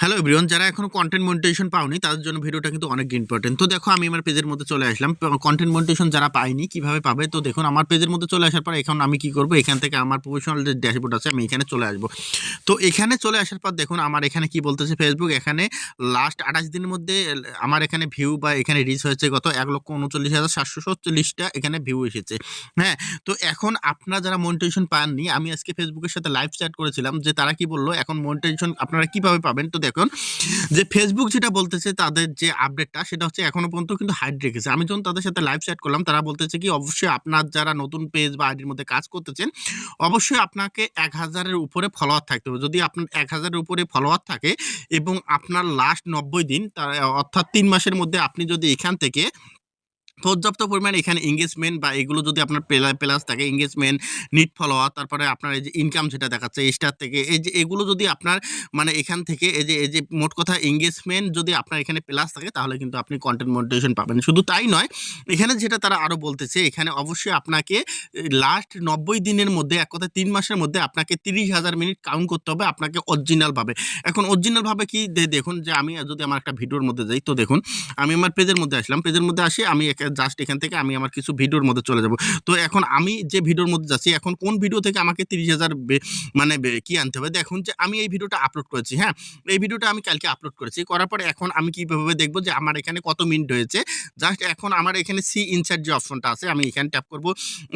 Hello everyone যারা এখনও content monetization পাওনি, তাদের জন্য ভিডিওটা কিন্তু অনেক ইম্পর্টেন্ট তো দেখো, আমি আমার পেজের মধ্যে চলে আসলাম। কন্টেন্ট মনিটাইজেশন যারা পাইনি কীভাবে পাবে? তো দেখুন, আমার পেজের মধ্যে চলে আসার পর এখন আমি কি করব? এখান থেকে আমার প্রফেশনাল যে ড্যাশবোর্ড আছে, আমি এখানে চলে আসব। তো এখানে চলে আসার পর দেখুন, আমার এখানে কি বলতেছে ফেসবুক এখানে লাস্ট আঠাশ দিনের মধ্যে আমার এখানে ভিউ বা এখানে রিচ হয়েছে গত এক লক্ষ উনচল্লিশ হাজার সাতশো সাতচল্লিশটা এখানে ভিউ এসেছে। হ্যাঁ তো এখন আপনারা যারা মনিটাইজেশন পাননি, আমি আজকে ফেসবুকের সাথে লাইভ চ্যাট করেছিলাম, যে তারা কি বলল? এখন মনিটাইজেশন আপনারা কীভাবে পাবেন? তো দেখুন যে ফেসবুক যেটা বলতেছে তাদের যে আপডেটটা সেটা হচ্ছে এখনও পর্যন্ত কিন্তু হাইড রেখেছে। আমি যখন তাদের সাথে লাইভ চ্যাট করলাম, তারা বলতেছে কি, অবশ্যই আপনার যারা নতুন পেজ বা আইডির মধ্যে কাজ করতেছেন, অবশ্যই আপনাকে এক হাজারের উপরে ফলোয়ার থাকতে হবে। যদি আপনার এক হাজারের উপরে ফলোয়ার থাকে এবং আপনার লাস্ট নব্বই দিন, তার অর্থাৎ তিন মাসের মধ্যে আপনি যদি এখান থেকে পর্যাপ্ত পরিমাণে এখানে এঙ্গেজমেন্ট বা এগুলো যদি আপনার প্লাস প্লাস থাকে এঙ্গেজমেন্ট নিট ফলোয়ার তারপরে আপনার এই যে ইনকাম যেটা দেখাচ্ছে স্টার থেকে, এই যে এগুলো যদি আপনার মানে এখান থেকে এই যে এই যে মোট কথা এঙ্গেজমেন্ট যদি আপনার এখানে প্লাস থাকে, তাহলে কিন্তু আপনি কন্টেন্ট মনিটাইজেশন পাবেন। শুধু তাই নয়, এখানে যেটা তারা আরও বলতেছে, এখানে অবশ্যই আপনাকে লাস্ট নব্বই দিনের মধ্যে, এক কথায় তিন মাসের মধ্যে আপনাকে তিরিশ হাজার মিনিট কাউন্ট করতে হবে, আপনাকে অরিজিনালভাবে এখন অরিজিনালভাবে কি দেখুন যে আমি যদি আমার একটা ভিডিওর মধ্যে যাই, তো দেখুন, আমি আমার পেজের মধ্যে আসলাম পেজের মধ্যে আসি আমি জাস্ট এখান থেকে আমি আমার কিছু ভিডিওর মধ্যে চলে যাব। তো এখন আমি যে ভিডিওর মধ্যে যাচ্ছি, এখন কোন ভিডিও থেকে আমাকে তিরিশ হাজার মানে কি আনতে হবে? দেখুন যে আমি এই ভিডিওটা আপলোড করেছি হ্যাঁ? এই ভিডিওটা আমি কালকে আপলোড করেছি। করার পরে এখন আমি কীভাবে দেখব যে আমার এখানে কত মিনিট হয়েছে? জাস্ট এখন আমার এখানে সি ইনসার্ট যে অপশনটা আছে, আমি এখানে ট্যাপ করব।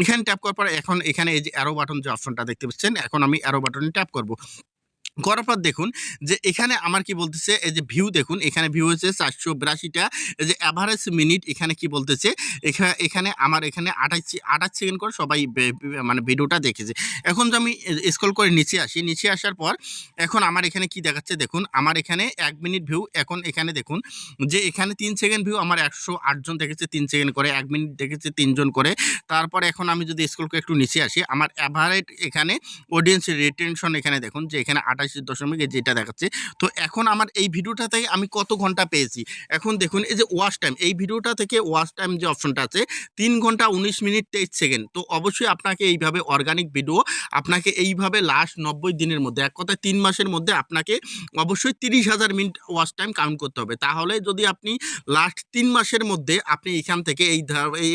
এখানে ট্যাপ করার পর এখন এখানে এই যে অ্যারো বাটন যে অপশনটা দেখতে পাচ্ছেন, এখন আমি অ্যারো বাটনে ট্যাপ করব। করার পর দেখুন যে এখানে আমার কি বলতেছে, এই যে ভিউ দেখুন, এখানে ভিউ হচ্ছে চারশো বিরাশিটা। এই যে অ্যাভারেজ মিনিট এখানে কি বলতেছে এখানে এখানে আমার এখানে আঠাশ আঠাশ সেকেন্ড করে সবাই মানে ভিডিওটা দেখেছে। এখন যে আমি স্কল করে নিচে আসি, নিচে আসার পর এখন আমার এখানে কি দেখাচ্ছে দেখুন, আমার এখানে এক মিনিট ভিউ এখন এখানে দেখুন যে এখানে তিন সেকেন্ড ভিউ আমার একশো আটজন দেখেছে, তিন সেকেন্ড করে, এক মিনিট দেখেছে তিনজন করে। তারপর এখন আমি যদি স্কল করে একটু নিচে আসি, আমার অ্যাভারেজ এখানে অডিয়েন্স রিটেনশন এখানে দেখুন যে এখানে আঠাশ দশমিক এই যেটা দেখাচ্ছে। তো এখন আমার এই ভিডিওটা থেকে আমি কত ঘণ্টা পেয়েছি? এখন দেখুন, এই যে ওয়াচ টাইম এই ভিডিওটা থেকে ওয়াচ টাইম যে অপশনটা আছে, তিন ঘণ্টা উনিশ মিনিট তেইশ সেকেন্ড। তো অবশ্যই আপনাকে এইভাবে অর্গানিক ভিডিও আপনাকে এইভাবে লাস্ট নব্বই দিনের মধ্যে, এক কথায় তিন মাসের মধ্যে আপনাকে অবশ্যই তিরিশ হাজার মিনিট ওয়াচ টাইম কাউন্ট করতে হবে। তাহলে যদি আপনি লাস্ট তিন মাসের মধ্যে আপনি এখান থেকে এই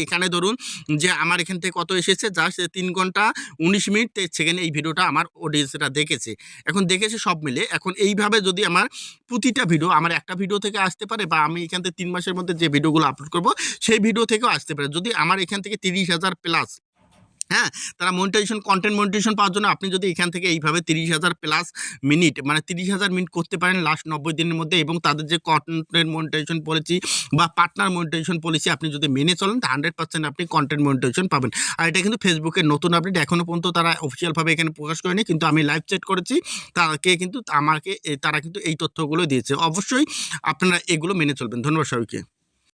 এখানে ধরুন যে আমার এখান থেকে কত এসেছে জাস্ট তিন ঘণ্টা উনিশ মিনিট তেইশ সেকেন্ড এই ভিডিওটা আমার অডিয়েন্সরা দেখেছে। এখন দেখেছে সব মিলে এখন এইভাবে যদি আমার প্রতিটা ভিডিও আমার একটা ভিডিও থেকে আসতে পারে বা আমি এখান থেকে তিন মাসের মধ্যে যে ভিডিওগুলো আপলোড করব, সেই ভিডিও থেকেও আসতে পারে। যদি আমার এখান থেকে তিরিশ হাজার প্লাস হ্যাঁ? তারা মনিটাইজেশন কন্টেন্ট মনিটাইজেশন পাওয়ার জন্য আপনি যদি এখান থেকে এইভাবে তিরিশ হাজার প্লাস মিনিট মানে তিরিশ হাজার মিনিট করতে পারেন লাস্ট নব্বই দিনের মধ্যে এবং তাদের যে কন্টেন্ট মনিটাইজেশন পলিসি বা পার্টনার মনিটাইজেশন পলিসি আপনি যদি মেনে চলেন, তা হান্ড্রেড পার্সেন্ট আপনি কন্টেন্ট মনিটাইজেশন পাবেন। আর এটা কিন্তু ফেসবুকের নতুন আপডেট এখনও পর্যন্ত তারা অফিসিয়ালভাবে এখানে প্রকাশ করেনি, কিন্তু আমি লাইভ চেক করেছি, তাকে কিন্তু, আমাকে, তারা কিন্তু এই তথ্যগুলো দিয়েছে। অবশ্যই আপনারা এগুলো মেনে চলবেন। ধন্যবাদ সবাইকে।